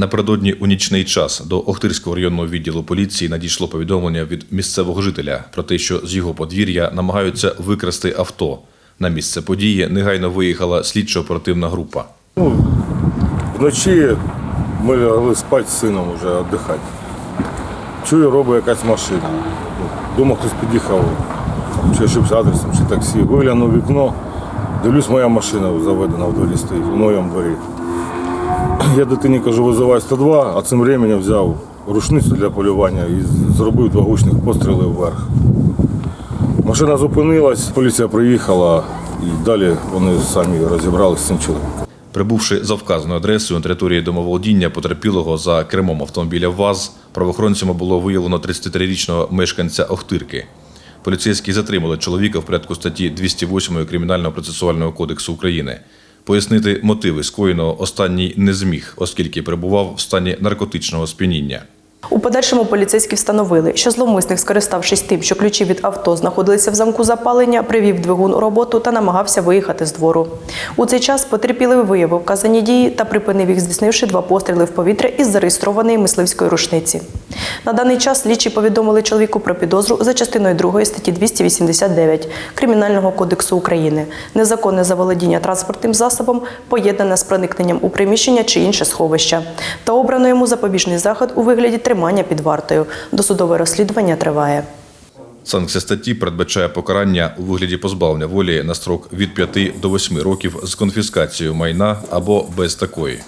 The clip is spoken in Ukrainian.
Напередодні у нічний час до Охтирського районного відділу поліції надійшло повідомлення від місцевого жителя про те, що з його подвір'я намагаються викрасти авто. На місце події негайно виїхала слідчо-оперативна група. Ну, вночі ми лягли спати з сином вже віддихати. Чую, робить якась машина. Думав, хтось під'їхав, чи ошибся адресом, чи таксі. Виглянув вікно, дивлюсь, моя машина заведена в дворі стоїть, в моєму дворі. Я дитині кажу, визивай 102, а цим временем взяв рушницю для полювання і зробив два гучних постріли вверх. Машина зупинилась, поліція приїхала і далі вони самі розібралися з цим чоловіком. Прибувши за вказаною адресою на території домоволодіння потерпілого за кермом автомобіля ВАЗ, правоохоронцями було виявлено 33-річного мешканця Охтирки. Поліцейські затримали чоловіка в порядку статті 208 Кримінального процесуального кодексу України. Пояснити мотиви скоєного останній не зміг, оскільки перебував в стані наркотичного сп'яніння. У подальшому поліцейські встановили, що зловмисник, скориставшись тим, що ключі від авто знаходилися в замку запалення, привів двигун у роботу та намагався виїхати з двору. У цей час потерпілий виявив вказані дії та припинив їх, здійснивши два постріли в повітря із зареєстрованої мисливської рушниці. На даний час слідчі повідомили чоловіку про підозру за частиною 2 статті 289 Кримінального кодексу України незаконне заволодіння транспортним засобом, поєднане з проникненням у приміщення чи інше сховище, та обрано йому запобіжний заход у вигляді тримання під вартою. Досудове розслідування триває. Санкція статті передбачає покарання у вигляді позбавлення волі на строк від 5 до 8 років з конфіскацією майна або без такої.